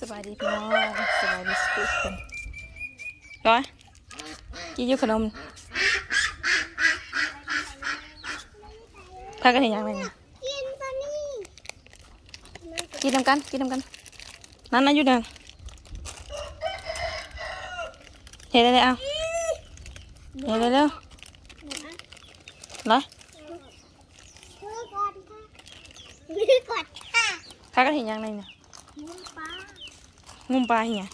สบายดีพี่น้องสบายดีสุดคนร้อยกินยูขนมพากันเห็นยังไงเนี่ยกินปะนี่กินนำกันกินนำกันนั่นนะอยู่เดินเห็นเลยเอาเห็นเลยเร็วร้อยพากันเห็นยังไงเนี่ย มปลาเหี้ย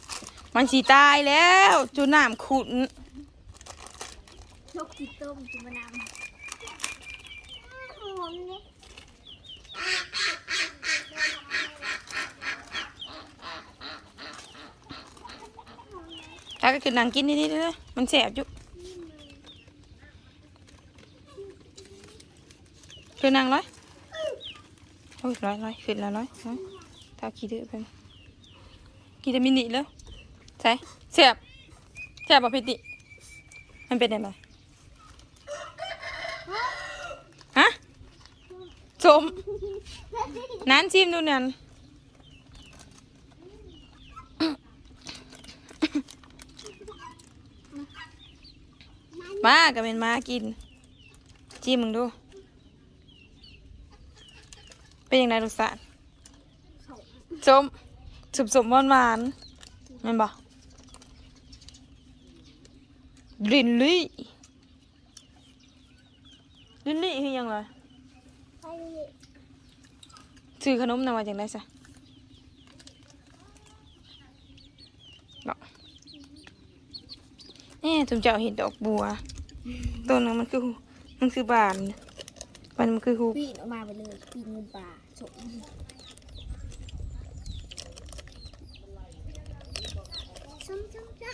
มันสีตายแล้วจูน้ำขุนนกกินต้มกินมะนาวหอมเลยพากันขึ้นนั่งกินนิดๆเลยมันแสบอยู่ขึ้นนั่งร้อยโอ้ยร้อยร้อยขึ้นแล้วร้อยร้อยถ้าขี้ดื้อไป กินแต่มินิแล้วใช่แสบแสบป่ะพี่ติ มันเป็นยังไงฮะชมนั้นชิมดูนั่นมาก็เป็นมากิน จิ้มมึงดู เป็นยังไงรสาติส้ม สุบสมหวานหวานๆแมันบอกลินลี่ลินลี่คือยังไงซื้อขนมนำมาจากไหนซะบอกแนี่จุมเจ้าเห็นดอกบัวต้นนั้นมันคือมันคือบานมันมันคือฮูปีนออกมาไปเลยปีนงูปลาฉซ้ำซ้ำจ้ะ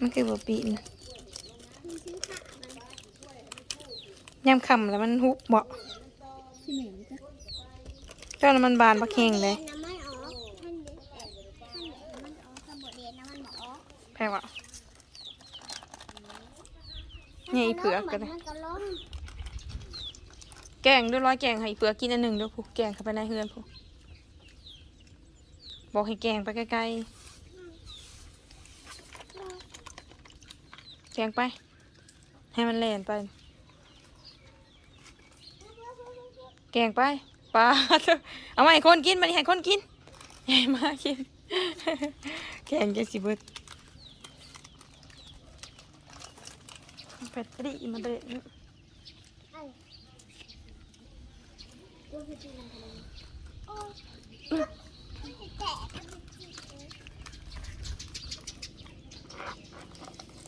มันคือบัวปีนยามค่ำแล้วมันฮุบเบาะที่เหม็นจ้ะเจ้านั้นมันบานบักแหงเลยน้ำมันออกท่าเด็กท่านเด็กมันออกสมุดเรียแพงวะเนี่ยอีเผือกกันก็ล้มแกงด้วยร้อยแกงให้เปลือกกินอันหนึ่งด้วยผู้แกงเข้าไปในเฮือนผู้บอกให้แกงไปใกล้ๆ แกงไป ให้มันแล่นไป แกงไปปลาเอามาให้คนกินมาให้คนกินให้มากิน แกงจะสิเบิดแบตเตอรี่มาเลย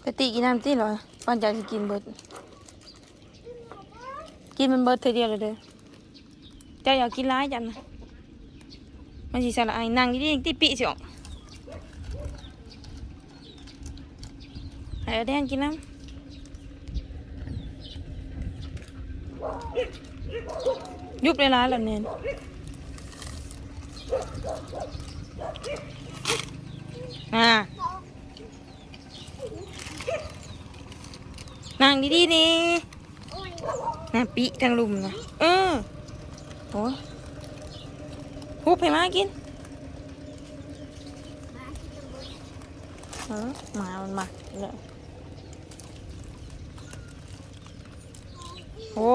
ไอ้ดูพี่จีนทำไมโอ้แกะกะติกินน้ำจี้เหรอก่อนจะสิกินเบิดกินมันเบิดเธอเดียวเลยเด้อเจ้าอยากกินร้ายจังนะมันสิสละไอ้นั่งดีๆติปิสิออกให้เอาแดงกินน้ำยุบเลยร้ายแล้วเน้นอ่า นั่งดีๆนี่น่ะปิทางลุมนะเออโอ้ยฮุบให้มากินเออมามันมาเลยโอ้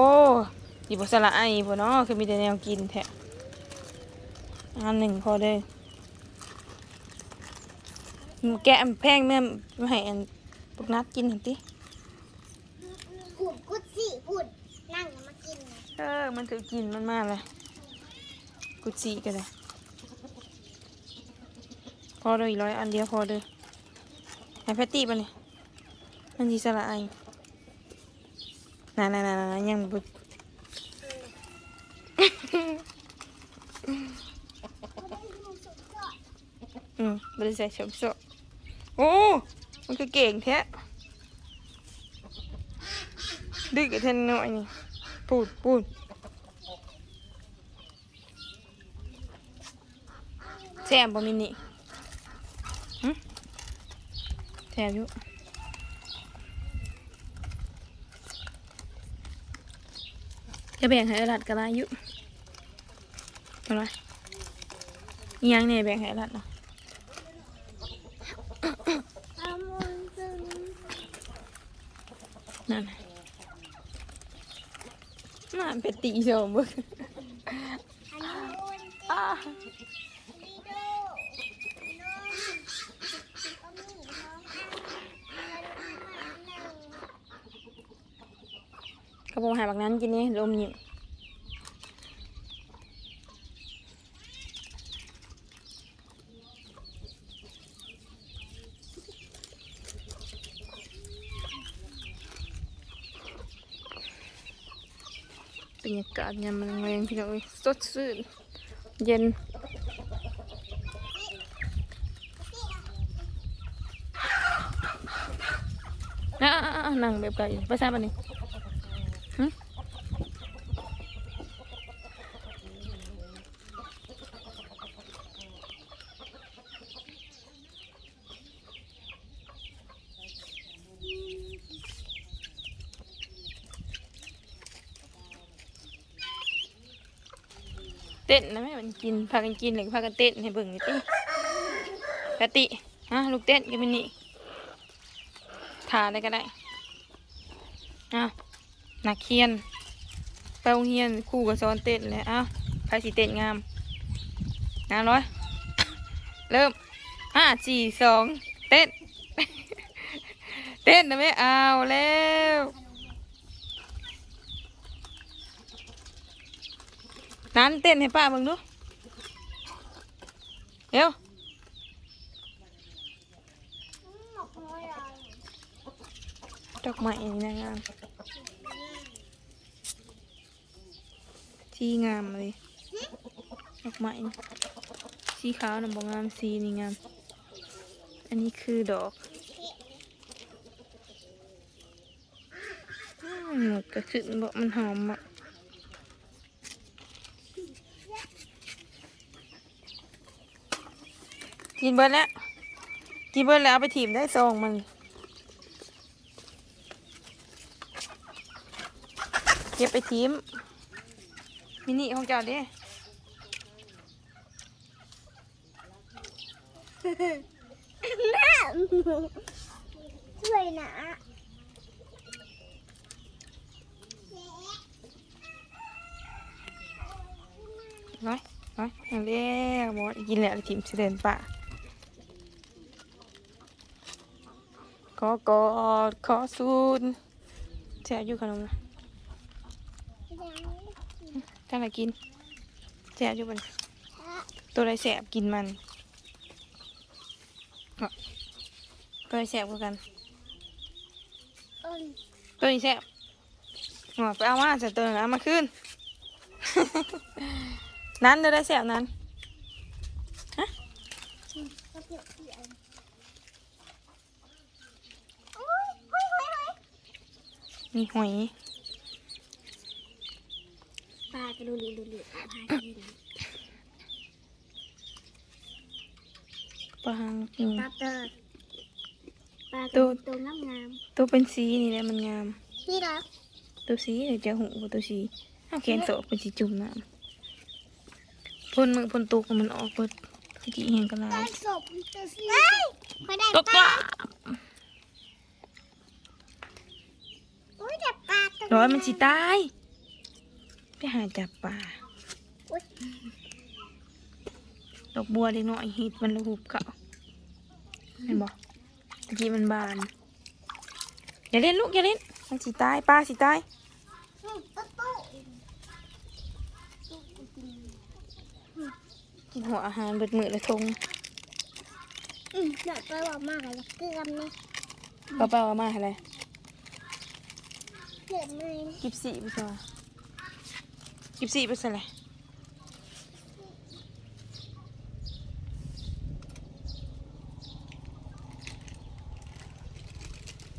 ยบสละไอ้พวเนาะคือมีแต่แนวกินแท้อันหนึ่งพอได้แกะแพงแม่ไม่ให้อันพวกนัดกินหน่อยติหุ่นกุ ดสี่หุ่นนั่งอย่ามากินนะเออ มันถือกินมันมากเลย กุจิกันเลย พอเลยร้อยอันเดียวพอเลยให้แพตตี้ปะเนี่ยมันยีสละไอน่าน่าน่าน่ายังบุดอืมบริษัทชมโซโอ้ มันคือเก่งแท้ ดื้อกับเทนหน่อยนี่ปูดปูดแซ่บบ่มินิหึแซ่บอยู่จะแบ่งให้อลัดก็ได้อยู่อาไรยังเนี่ยแบ่งให้รัดเนาะเอามือซึ่งนั่น น่าเป็นตีชมบึกอันนี้อุ่นอ้ากกระโปรงหายบักนั้นกินนี่ลมหยิบ รรยากาศยามมันแรงพี่น้องสดชื่นเย็นนะนั่งแบบไก่ไปซ่าบันนี้ เต้นนะแม่มันกินพากันกินหรือพากันเต้นให้เบิ่งนี่ติกติฮะลูกเต้นกันเป็นนี่ทาได้ก็ได้อ้าวนักเขียนไปโรงเรียนครู่กับสอนเต้นเลยอ้าวใครสิเต้นงามงามร้อยเริ่มห้าสี่สองเต้น เต้นนะไม่เอาแล้ว นั้นเต้นให้ป้าเบิ่งดูเร็วหมกหัวเราดอกไม้นี่นะงามสีงามเลยดอกไม้สีขาวน่ะบอกงามสีนี่งาม อันนี้คือดอกอมหมดก็ขึ้นบอกมันหอมอะกิ นเบิร์แล้ว กินเบิร์แล้วเอาไปถีบได้ซองมัน เก็บไปทีม มินิของเจ้าเด้แม่ช่วยนะร้อยร้อยอย่างเรียกบอสกินแล้วทีมเสด็จป่า ขอกอดขอสูนแซ่อยู่ขนมนะท่านอะไรกินแซ่บอยู่บนตัวอะไรแซ่บกินมันตัวอะไรแซ่บกันตัวนี้แซ่บไปเอามาจะตัวนั้นเอามาขึ้น นั้นตัวได้แซ่บนั้น ก็เปลี่ยนเปลี่ยนโอ้ยเฮ้ยเฮ้ยเฮ้ย มีหอยปลากระดูลีดูลีปลากินปลาหางอืมปลาเตอร์ปลากตัระวดูตัวงามงามตัวเป็นสีนี่แหละมันงามๆนี่เหรอตัวสีเดี๋ยวจะหูกว่าตัวสีเอาแขนโสกเป็นสีจุ่มน้ำพ่นมือพ่นตุกมันออกเปิดคือจีเห็นกันแล้ปวลาศพตัวสีเฮ้ยไม่ได้ตกปปลา ลา โอ้ยแต่ปลาตัว ร้อยมันสีตาย ไปหาจับปลาอุ๊ยดอกบัวเล็กน้อยหิดมันระหุบเขาเห็นบอกตะกี้มันบาน อย่าเล่นลูกอย่าเล่น มันสีตายปลาสีตายอืมตุ๊ตุ๊กินหัวอาหารเบิดมือละทงอืมหน่อยไปว่ามากเลยเกลือมเลยป้าเป้าเอามาอะไร เกลือมเลยกิบสี่ไปซะกิบสี่ไปซะเลย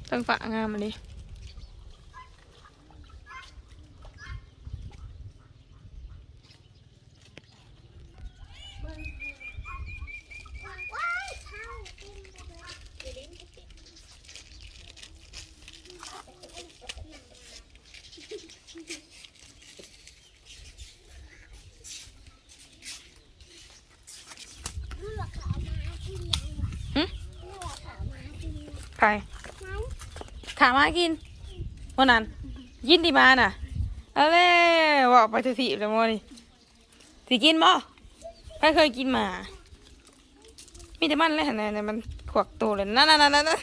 ตั้งฝางามาเลย ว้ายเข้ากินเลย น ใครขามากินวันนั้น ยินดีมาน่ะเอาเลยว่าไปทุกทีแล้วมั้นี่สิกินบ่ใครเคยกินหมา มีแต่มันเลยหันน่ะมันขวักตัวเลยนั่นนั่นนั่นนั่น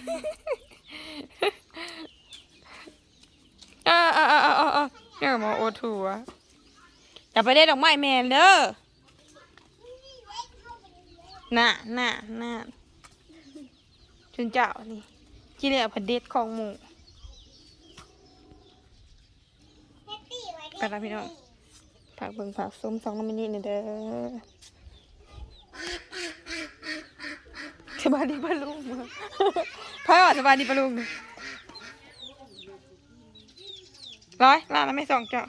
เออเออเออเออเออเนี่ยหมอโอทูอะอย่าไปได้ดอกไม้แมนเด้อน่ะน่ะน่ะชุนเจ้านี่ ที่เรียกพันเด็ดของหมูไปแล้วพี่น้องผักเบิ่งผักส้มสองน้ำมินินี่เด้อสบายดีปะลุงพ่อสบายดีปะลุงร้อยล้านแล้วไม่สองเจ้า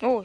โอ้ย